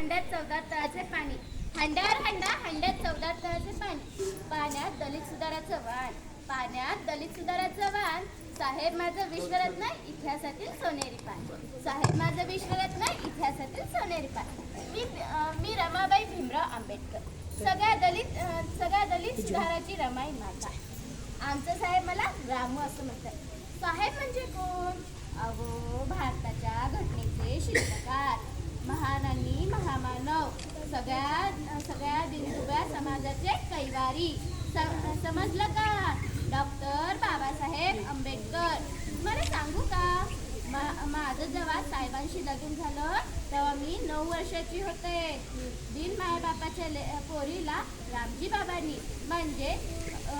हंड्यात चौदा तळाचे पाणी. हंड्यावर हंडा हंड्यात चौदा तळाचे पाणी. पाण्यात दलित सुधाराचं वाण. पाण्यात दलित सुधाराचं वाण. साहेब माझं विश्वरत्न इतिहासातील सोनेरी पान. साहेब माझं विश्वरत्न इतिहासातील सोनेरी पान. मी मी रमाबाई भीमराव आंबेडकर. सगळ्या दलित सगळ्या दलित सुधाराची रमाई माता. आमचं साहेब मला रामू असं म्हणतात. साहेब म्हणजे कोण? अहो भारताच्या घटनेचे शिल्पकार. सगळ्या सगळ्या दिनदुब्या समाजाचे कैवारी. समजलं का? डॉक्टर बाबासाहेब आंबेडकर. मला सांगू का? मा- माझं जेव्हा साहेबांशी लगीन झालं तेव्हा मी नऊ वर्षाची होते. दिन मायबापाच्या ले पोरीला रामजी बाबांनी म्हणजे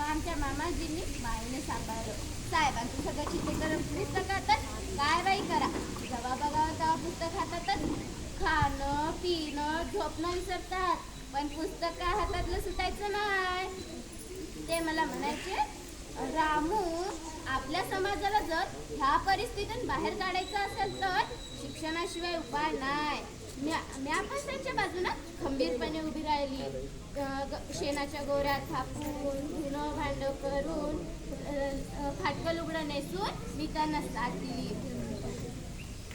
आमच्या मामाजींनी माईने सांभाळलं. साहेबांचं सगळं चित्रकरण पुस्तक हातात काय बाई करा. जेव्हा बघावं तेव्हा पुस्तक हातातच. खाणं पिणं झोपणं विसरतात. पण पुस्तक काय हातातलं सुटायचं नाही. ते मला म्हणायचे रामू आपल्या समाजाला जर ह्या परिस्थितीतून बाहेर काढायचं असेल तर शिक्षणाशिवाय उपाय नाही. म्या म्या पण त्यांच्या बाजूनं खंबीरपणे उभी राहिली. ग- शेणाच्या गोऱ्या थापून धुणं भांडं करून अं, उघडं फाटकं लुगडं नेसून मी त्यांना साथ दिली.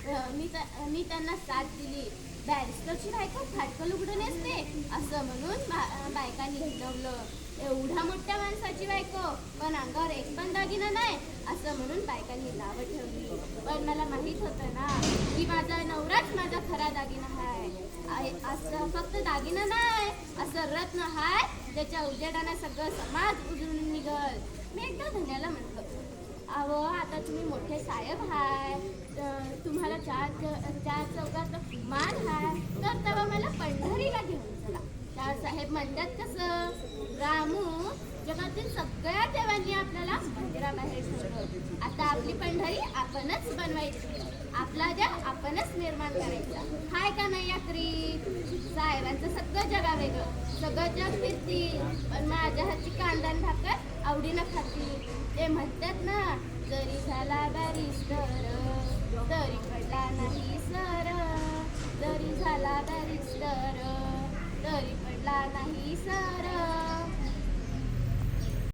मी मी त्यांना साथ दिली. बॅरिस्टरची बायको फाटकं लुगडं नेसते असं म्हणून बा- बायकांनी हिंडवलं. एवढ्या मोठ्या माणसाची बायको पण अंगावर एक पण दागिना नाही असं म्हणून बायकांनी नावं ठेवली. पण मला माहीत होतं ना की माझा नवराच माझा खरा दागिना हाय. असं फक्त दागिना नाही असं रत्न हाय ज्याच्या उजेडानं सगळं समाज उजळून निघल. मी एकदा धन्याला म्हटलं अहो आता तुम्ही मोठे साहेब हाय तर तुम्हाला चार चार चौकात मान हाय. तर तेव्हा मला पंढरीला घेऊन चला. चार साहेब म्हणतात कसं रामू जगातील सगळ्या देवांनी आपल्याला मंदिराबाहेर ठेवलं. आता आपली पंढरी आपणच बनवायची. आपला जग आपणच निर्माण करायचा. हाय का नाही यात्री? साहेबांचं सगळं जगा वेगळं. सगळं जग फिरतील. पण माझ्या हातची कांदा आणि भाकर आवडीनं खाती. ते म्हणतात ना जरी झाला बॅरिस्टर तरी पडला नाही सर जरी झाला बॅरिस्टर तरी पडला नाही सर